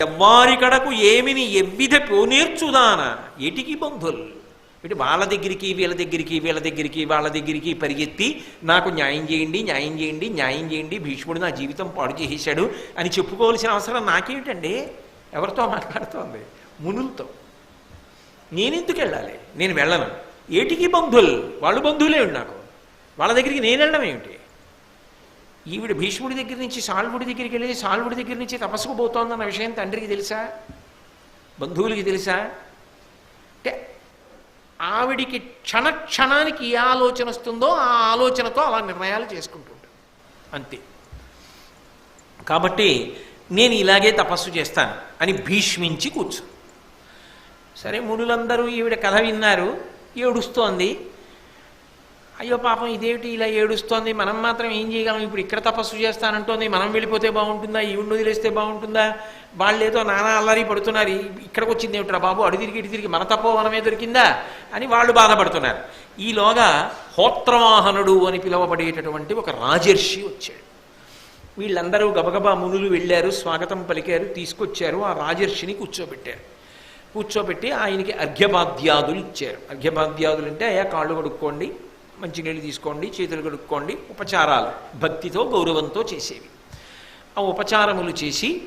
ఎవ్వారి కడకు ఏమిని ఎవ్విధ పోనేర్చుదాన? ఎటికి బంధులు ఇటు వాళ్ళ దగ్గరికి వీళ్ళ దగ్గరికి వీళ్ళ దగ్గరికి వాళ్ళ దగ్గరికి పరిగెత్తి నాకు న్యాయం చేయండి న్యాయం చేయండి న్యాయం చేయండి భీష్ముడు నా జీవితం పాడు చేసేశాడు అని చెప్పుకోవాల్సిన అవసరం నాకేమిటండి? ఎవరితో మాట్లాడుతోంది? మునులతో. నేనెందుకు వెళ్ళాలి? నేను వెళ్ళను. ఏటికి బంధువులు? వాళ్ళు బంధువులే నాకు. వాళ్ళ దగ్గరికి నేను వెళ్ళడం ఏమిటి? ఈవిడ భీష్ముడి దగ్గర నుంచి సాల్వుడి దగ్గరికి వెళ్ళి సాల్వుడి దగ్గర నుంచి తపస్సుకు పోతోందన్న విషయం తండ్రికి తెలుసా? బంధువులకి తెలుసా? అంటే ఆవిడికి క్షణ క్షణానికి ఏ ఆలోచన వస్తుందో ఆ ఆలోచనతో అలా నిర్ణయాలు చేసుకుంటుంటాడు అంతే. కాబట్టి నేను ఇలాగే తపస్సు చేస్తాను అని భీష్మించి కూర్చో. సరే మునులందరూ ఈవిడ కథ విన్నారు ఏడుస్తోంది. అయ్యో పాపం ఇదేమిటి ఇలా ఏడుస్తోంది? మనం మాత్రం ఏం చేయగలం? ఇప్పుడు ఇక్కడ తపస్సు చేస్తానంటోంది. మనం వెళ్ళిపోతే బాగుంటుందా? ఈవిడ వదిలేస్తే బాగుంటుందా? వాళ్ళేదో నానా అల్లరి పడుతున్నారు. ఇక్కడికి వచ్చింది ఏమిట్రా బాబు? అడు తిరిగి ఇటు తిరిగి మన తపోవనమే దొరికిందా? అని వాళ్ళు బాధపడుతున్నారు. ఈలోగా హోత్రవాహనుడు అని పిలువబడేటటువంటి ఒక రాజర్షి వచ్చాడు. వీళ్ళందరూ గబగబా మునులు వెళ్ళారు స్వాగతం పలికారు తీసుకొచ్చారు ఆ రాజర్షిని కూర్చోబెట్టారు. కూర్చోబెట్టి ఆయనకి అర్ఘ్యపాద్యాదులు ఇచ్చారు. అర్ఘ్యపాద్యాదులు అంటే అయ్యా కాళ్ళు కడుక్కోండి మంచినీళ్ళు తీసుకోండి చేతులు కడుక్కోండి ఉపచారాలు. భక్తితో గౌరవంతో చేసేవి. ఆ ఉపచారములు చేసి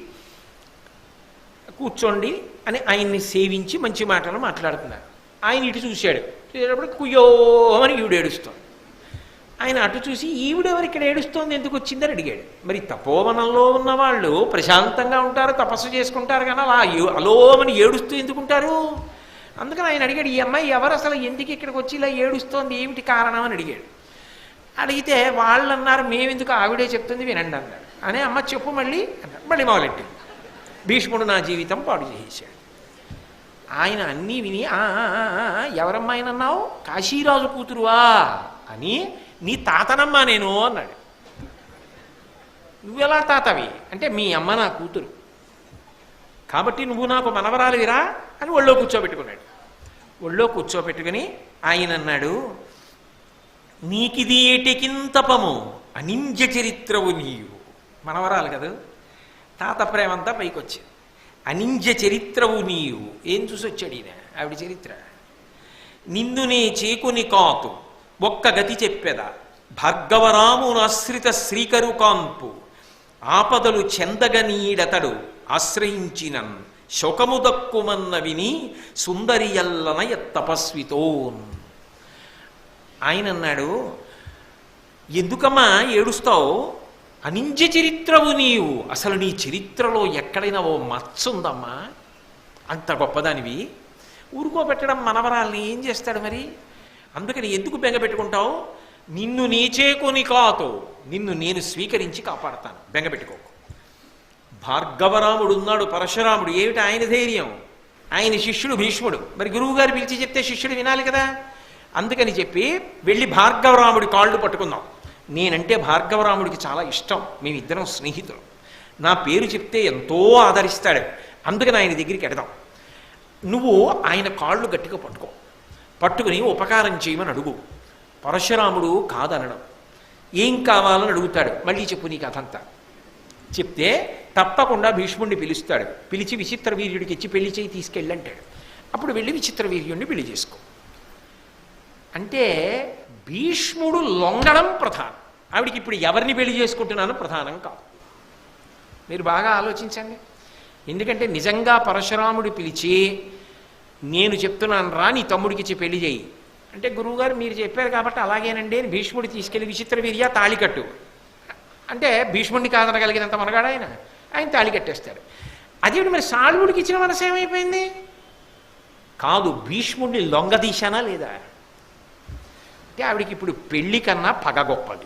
కూర్చోండి అని ఆయన్ని సేవించి మంచి మాటలు మాట్లాడుతున్నారు. ఆయన ఇటు చూశాడు. చూసేటప్పుడు కుయ్యో అని ఈవిడ ఏడుస్తోంది. ఆయన అటు చూసి ఈవిడెవరు ఇక్కడ ఏడుస్తోంది? ఎందుకు వచ్చిందని అడిగాడు. మరి తపోవనంలో ఉన్న వాళ్ళు ప్రశాంతంగా ఉంటారు తపస్సు చేసుకుంటారు కానీ అలా అలోమని ఏడుస్తూ ఎందుకుంటారు? అందుకని ఆయన అడిగాడు ఈ అమ్మాయి ఎవరు అసలు ఎందుకు ఇక్కడికి వచ్చి ఇలా ఏడుస్తోంది? ఏమిటి కారణం? అని అడిగాడు. అడిగితే వాళ్ళు అన్నారు మేమెందుకు ఆవిడే చెప్తుంది వినండి అన్నాడు. అనే అమ్మ చెప్పు మళ్ళీ అన్నాడు. మళ్ళీ మొదలెట్టి భీష్ముడు నా జీవితం పాడు చేసేసాడు ఆయన అన్నీ విని "ఆ, ఎవరమ్మా ఆయన అన్నావు? కాశీరాజు కూతురువా? అని నీ తాతనమ్మా నేను అన్నాడు. నువ్వెలా తాతవి? అంటే మీ అమ్మ నా కూతురు. కాబట్టి నువ్వు నాకు మనవరాలివిరా అని ఒళ్ళో కూర్చోబెట్టుకున్నాడు. ఒళ్ళో కూర్చోబెట్టుకుని ఆయన అన్నాడు నీకిది ఏటికింతపము అనింజ చరిత్రవు నీవు. మనవరాలు కదా? తాత ప్రేమంతా పైకొచ్చింది. అనింజ చరిత్రవు నీవు. ఏం చూసి వచ్చాడు ఈయన? ఆవిడ చరిత్ర. నిన్ను నే చేకుని కాతు ఒక్క గతి చెప్పెదా. భార్గవరామునాశ్రిత శ్రీకరు కాన్పు ఆపదలు చెందగనీడతడు ఆశ్రయించినన్ శోకము దక్కుమన్న విని సుందరియల్లన తపస్వితో ఆయన అన్నాడు ఎందుకమ్మా ఏడుస్తావు? అనింజ చరిత్రవు నీవు. అసలు నీ చరిత్రలో ఎక్కడైనా ఓ మచ్చుందమ్మా అంత గొప్పదానివి. ఊరుకోబెట్టడం మనవరాల్ని ఏం చేస్తాడు మరి? అందుకని ఎందుకు బెంగ పెట్టుకుంటావు? నిన్ను నీచేకొని కాతో నిన్ను నేను స్వీకరించి కాపాడతాను. బెంగ పెట్టుకోకు. భార్గవరాముడు ఉన్నాడు పరశురాముడు. ఏమిటి ఆయన ధైర్యం? ఆయన శిష్యుడు భీష్ముడు. మరి గురువు గారు పిలిచి చెప్తే శిష్యుడు వినాలి కదా? అందుకని చెప్పి వెళ్ళి భార్గవరాముడి కాళ్ళు పట్టుకుందాం. నేనంటే భార్గవరాముడికి చాలా ఇష్టం. మేమిద్దరం స్నేహితులు. నా పేరు చెప్తే ఎంతో ఆదరిస్తాడు. అందుకని ఆయన దగ్గరికి ఎడదాం నువ్వు ఆయన కాళ్ళు గట్టిగా పట్టుకో. పట్టుకుని ఉపకారం చేయమని అడుగు. పరశురాముడు కాదనడం. ఏం కావాలని అడుగుతాడు? మళ్ళీ చెప్పు నీకు అదంతా. చెప్తే తప్పకుండా భీష్ముడిని పిలుస్తాడు. పిలిచి విచిత్ర వీర్యుడికి ఇచ్చి పెళ్ళి చేయి తీసుకెళ్ళంటాడు. అప్పుడు వెళ్ళి విచిత్ర వీర్యుడిని పెళ్ళి చేసుకో. అంటే భీష్ముడు లొంగడం ప్రధానం. ఆవిడికి ఇప్పుడు ఎవరిని పెళ్ళి చేసుకుంటున్నాను ప్రధానం కాదు. మీరు బాగా ఆలోచించండి. ఎందుకంటే నిజంగా పరశురాముడు పిలిచి నేను చెప్తున్నాను రా నీ తమ్ముడికి ఇచ్చి పెళ్ళి చేయి. అంటే గురువుగారు మీరు చెప్పారు కాబట్టి అలాగేనండి అని భీష్ముడు తీసుకెళ్ళి విచిత్ర వీర్య తాళికట్టు అంటే భీష్ముడిని కాదనగలిగినంత మనగాడు ఆయన. ఆయన తాళి కట్టేస్తాడు. అదేమిటి మరి సాల్వుడికి ఇచ్చిన మనసు ఏమైపోయింది? కాదు భీష్ముడిని లొంగదీశానా లేదా? అంటే ఆవిడికి ఇప్పుడు పెళ్ళి కన్నా పగ గొప్పది.